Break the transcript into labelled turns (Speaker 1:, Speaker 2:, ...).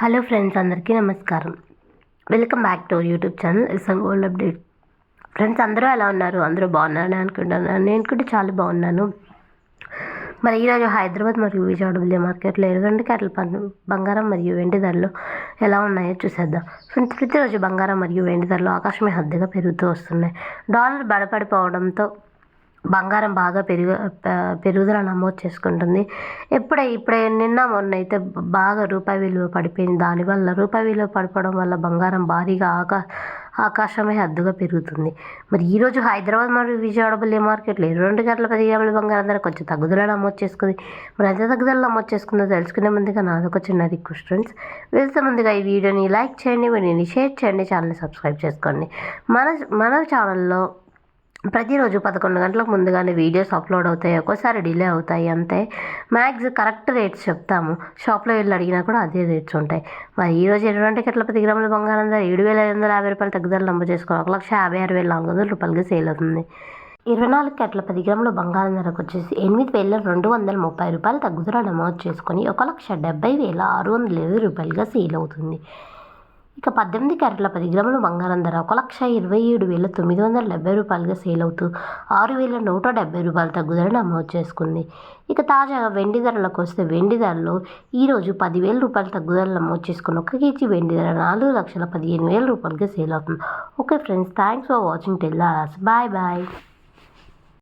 Speaker 1: Hello friends అందరికీ నమస్కారం. Welcome back to YouTube channel ఇసంగ్ old update. Friends అందరూ ఎలా ఉన్నారు? అందరూ బాగున్నారని అనుకుంటున్నాను. నేను కూడా చాలా బాగున్నాను. మరి ఈరోజు హైదరాబాద్ మరియు విజయవాడ బిల్లి మార్కెట్లో ఎరగండి క్యాటల పన్ను బంగారం మరియు వెండి ధరలు ఎలా ఉన్నాయో చూసేద్దాం. ఫ్రెండ్స్ ప్రతిరోజు బంగారం మరియు వెండి ధరలు ఆకాశమే హద్దుగా పెరుగుతూ వస్తున్నాయి. డాలర్ బలపడిపోవడంతో బంగారం బాగా పెరుగు పెరుగుదల నమోదు చేసుకుంటుంది. ఎప్పుడే ఇప్పుడే నిన్న మొన్న అయితే బాగా రూపాయి విలువ పడిపోయింది. దానివల్ల రూపాయి విలువ పడిపోవడం వల్ల బంగారం భారీగా ఆకా ఆకాశమే హద్దుగా పెరుగుతుంది. మరి ఈరోజు హైదరాబాద్ మరియు విజయవాడ బిల్లి మార్కెట్లో ఇరవై రెండు గంటల పది గ్రాముల బంగారం ధర కొంచెం తగ్గుదల నమోదు చేసుకుంది. మరి ఎంత తగ్గుదల నమోదు చేసుకుందో తెలుసుకునే ముందుగా నాదొక చిన్న రిక్వెస్ట్ ఫ్రెండ్స్. వెళ్తే ముందుగా ఈ వీడియోని లైక్ చేయండి వీడియోని షేర్ చేయండి ఛానల్ని సబ్స్క్రైబ్ చేసుకోండి. మన మన ఛానల్లో ప్రతిరోజు పదకొండు గంటలకు ముందుగానే వీడియోస్ అప్లోడ్ అవుతాయి ఒక్కోసారి డిలే అవుతాయి అంతే. మ్యాక్స్ కరెక్ట్ రేట్స్ చెప్తాము. షాప్లో వెళ్ళి అడిగినా కూడా అదే రేట్స్ ఉంటాయి. మరి ఈరోజు ఎటువంటి ఇరవై గంటల పది గ్రాముల బంగారం ధర? ఏడు వేల ఐదు వందల యాభై రూపాయలు తగ్గుదల నమోదు చేసుకోవాలి. ఒక లక్ష యాభై ఆరు వేల నాలుగు వందల రూపాయలకి సేల్ అవుతుంది. ఇరవై నాలుగు కట్ల పది గ్రాముల బంగారం ధరకు వచ్చేసి ఎనిమిది వేల రెండు వందల ముప్పై రూపాయలు తగ్గుదల నమోదు చేసుకొని ఒక లక్ష డెబ్బై వేల ఆరు వందల ఇరవై రూపాయలుగా సేల్ అవుతుంది. ఇక పద్దెనిమిది క్యారెట్ల పది గ్రాముల బంగారం ధర ఒక లక్ష ఇరవై ఏడు వేల తొమ్మిది వందల డెబ్బై రూపాయలుగా సేల్ అవుతూ ఆరు వేల నూట డెబ్బై రూపాయల తగ్గుదల నమోదు చేసుకుంది. ఇక తాజాగా వెండి ధరలకు వస్తే వెండి ధరలో ఈరోజు పదివేల రూపాయల తగ్గుదల నమోదు చేసుకుని ఒక కేజీ వెండి ధర నాలుగు లక్షల పదిహేను వేల రూపాయలుగా సేల్ అవుతుంది. Okay friends thanks for watching. Tell bye bye.